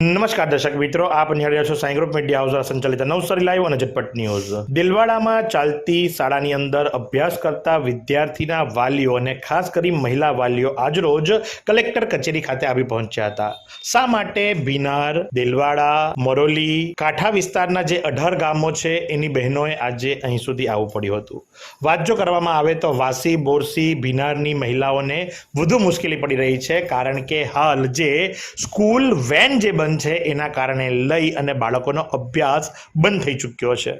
નમસ્કાર દર્શક મિત્રો, આપ નિહાળી રહ્યા છો સાઈ ગ્રુપ મીડિયા હાઉસ સંચાલિત નવસારી લાઈવ અને ઝટપટ ન્યૂઝ. દિલવાડામાં ચાલતી શાળાની અંદર અભ્યાસ કરતા વિદ્યાર્થીના વાલીઓ અને ખાસ કરી મહિલા વાલીઓ આજરોજ કલેક્ટર કચેરી ખાતે આવી પહોંચ્યા હતા. શા માટે ભીનાર દિલવાડા, મરોલી, કાંઠા વિસ્તારના જે અઢાર ગામો છે, એની બહેનોએ આજે અહીં સુધી આવવું પડ્યું હતું. વાત જો કરવામાં આવે તો વાસી, બોરસી ભીનારની મહિલાઓને વધુ મુશ્કેલી પડી રહી છે, કારણ કે હાલ જે સ્કૂલ, વેન જે બંધ છે, એના કારણે લઈ અને બાળકોનો અભ્યાસ બંધ થઈ ચૂક્યો છે.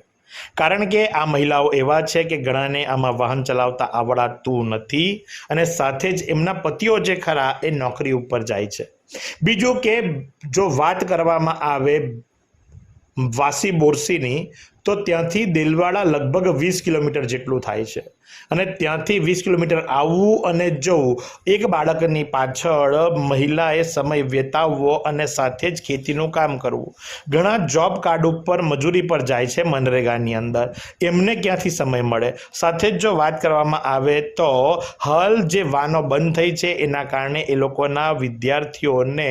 કારણ કે આ મહિલાઓ એવા છે કે ઘણાને આમાં વાહન ચલાવતા આવડાતું નથી અને સાથે જ એમના પતિઓ જે ખરા એ નોકરી ઉપર જાય છે. બીજું કે જો વાત કરવામાં આવે વાસી બોરસીની તો ત્યાંથી દિલવાડા લગભગ વીસ કિલોમીટર જેટલું થાય છે. અને ત્યાંથી વીસ કિલોમીટર આવવું અને જવું, એક બાળકની પાછળ મહિલાએ સમય વેતાવવો અને સાથે જ ખેતીનું કામ કરવું. ઘણા જોબ કાર્ડ ઉપર મજૂરી પર જાય છે મનરેગાની અંદર. એમને ક્યાંથી સમય મળે? સાથે જ જો વાત કરવામાં આવે તો હાલ જે વાનો બંધ થઈ છે, એના કારણે એ લોકોના વિદ્યાર્થીઓને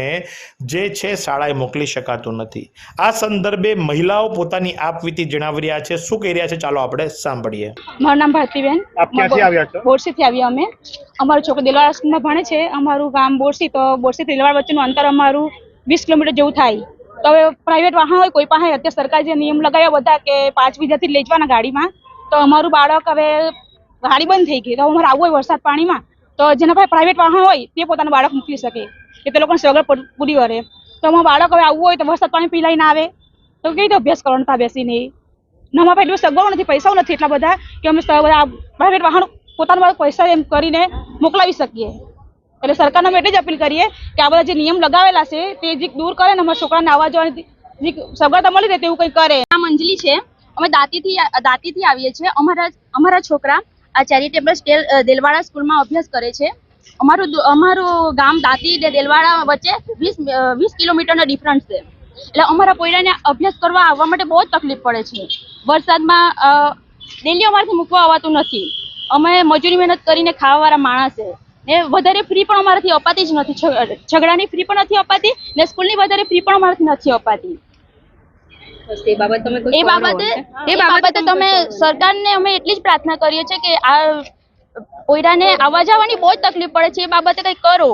જે છે શાળાએ મોકલી શકાતું નથી. આ સંદર્ભે મહિલાઓ પોતાની આપવીતી રહ્યા છે. શું કહી રહ્યા છે? ચાલો આપણે સાંભળીએ. મારું નામ ભારતીબેન. આપ ક્યાંથી આવ્યા છો? બોરસીથી આવ્યા અમે. અમારો છોકરો દિલવાડા સ્કૂલમાં ભણે છે. અમારું ગામ બોરસી તો બોરસી દિલવાડા વચ્ચેનું અંતર અમારું વીસ કિલોમીટર જેવું થાય. તો હવે પ્રાઇવેટ વાહન હોય કોઈ પાસે અત્યારે સરકારે જે નિયમ લગાવ્યા બધા કે પાંચ વિદ્યાર્થી લઈ જવાના ગાડીમાં. તો અમારું બાળક હવે ગાડી બંધ થઈ ગઈ. તો અમારે આવવું હોય વરસાદ પાણીમાં. તો જેના પાસે પ્રાઇવેટ વાહન હોય તે પોતાનું બાળક મોકલી શકે. કે તે લોકોને સગવડ પૂરી કરે તો અમારું બાળક હવે આવવું હોય તો વરસાદ પાણી પી લઈને આવે. તો કઈ રીતે અભ્યાસ કરવાનો ત્યાં બેસીને? ને અમારા પાસે એટલું સગવડ નથી, પૈસાઓ નથી એટલા બધા કે અમે બધા પ્રાઇવેટ વાહન પોતાના પૈસા એમ કરીને મોકલાવી શકીએ. એટલે સરકારને અમે એટલે જ અપીલ કરીએ કે આ બધા જે નિયમ લગાવેલા છે, તે જે દૂર કરે ને અમારા છોકરાને આવવા જવાની જે સગવડતા મળી રહે તેવું કંઈ કરે. નામ અંજલિ છે. અમે દાંતીથી દાંતીથી આવીએ છીએ. અમારા અમારા છોકરા આ ચેરિટેબલ સ્ટેલ દેલવાડા સ્કૂલમાં અભ્યાસ કરે છે. અમારું અમારું ગામ દાંતી દેલવાડા વચ્ચે વીસ વીસ કિલોમીટરનો ડિફરન્સ છે. એટલે અમારા પોયરાને અભ્યાસ કરવા આવવા માટે બહુ તકલીફ પડે છે. વરસાદમાં ડેલી અમારાથી મૂકવા આવવાતું નથી. અમે મજૂરી મહેનત કરીને ખાવાવાળા માણસ છે. ને વધારે ફ્રી પણ અમારાથી અપાતી જ નથી. ઝઘડાની ફ્રી પણ નથી અપાતી ને સ્કૂલની વધારે ફ્રી પણ અમારાથી નથી અપાતી. એ બાબત એ બાબતે એ બાબતે તમે સરકારને અમે એટલી જ પ્રાર્થના કરીએ છીએ કે આ પોયરાને આવવા જવાની બહુ જ તકલીફ પડે છે. એ બાબતે કંઈક કરો.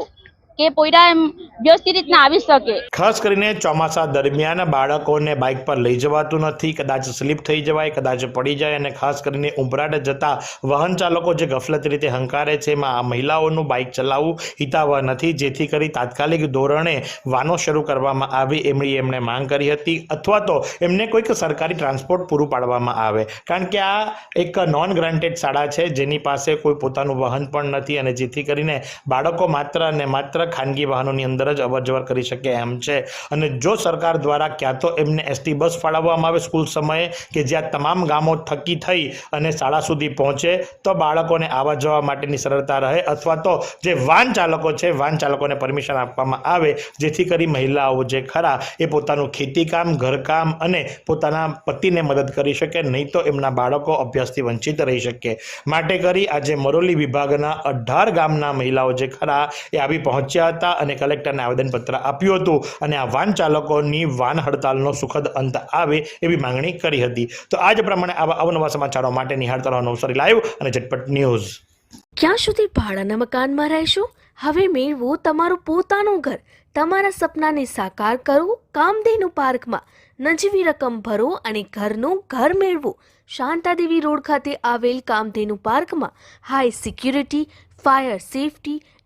કે પોયરા એમ વ્યવસ્થિત રીતના આવી શકે. ખાસ કરીને ચોમાસા દરમિયાન બાળકોને બાઇક પર લઈ જવાતું નથી. કદાચ સ્લીપ થઈ જવાય, કદાચ પડી જાય અને ખાસ કરીને ઉંબરાટ જતા વાહન ચાલકો જે ગફલત રીતે હંકારે છે, એમાં આ મહિલાઓનું બાઇક ચલાવવું હિતાવહ નથી. જેથી કરી તાત્કાલિક ધોરણે વાનો શરૂ કરવામાં આવી એમની એમણે માંગ કરી હતી અથવા તો એમને કોઈક સરકારી ટ્રાન્સપોર્ટ પૂરું પાડવામાં આવે. કારણ કે આ એક નોન ગ્રાન્ટેડ શાળા છે, જેની પાસે કોઈ પોતાનું વાહન પણ નથી અને જેથી કરીને બાળકો માત્ર અને માત્ર ખાનગી વાહનોની અંદર જ અવરજવર કરી શકે એમ છે. અને જો સરકાર દ્વારા ક્યાં તો એમને એસટી બસ ફાળવવામાં આવે સ્કૂલ સમયે કે જ્યાં તમામ ગામો થકી થઈ અને શાળા સુધી પહોંચે, તો બાળકોને આવવા જવા માટેની સરળતા રહે અથવા તો જે વાહન ચાલકો છે, વાહન ચાલકોને પરમિશન આપવામાં આવે, જેથી કરી મહિલાઓ જે ખરા એ પોતાનું ખેતીકામ, ઘરકામ અને પોતાના પતિને મદદ કરી શકે, નહીં તો એમના બાળકો અભ્યાસથી વંચિત રહી શકે. માટે કરી આજે મરોલી વિભાગના અઢાર ગામના મહિલાઓ જે ખરા એ આવી પહોંચ્યા હતા અને કલેક્ટરને આવેદનપત્ર આપ્યું હતું. અને આ વાહન ચાલકોની વાહન હડતાલનો સુખદ અંત આવે એવી માંગણી કરી હતી. તો આજ પ્રમાણે આવા અવનવા સમાચારો માટે નિહાળતા રહો નવસારી લાઈવ અને ઝટપટ ન્યૂઝ. ક્યાં સુધી ભાડાના મકાનમાં રહેશો? હવે મેળવો તમારું પોતાનું ઘર. તમારા સપનાને સાકાર કરો, કામધેનુ પાર્કમાં નજીવી રકમ ભરો અને ઘરનું ઘર મેળવો. શાંતાદેવી રોડ ખાતે આવેલ કામધેનુ પાર્કમાં high security fire safety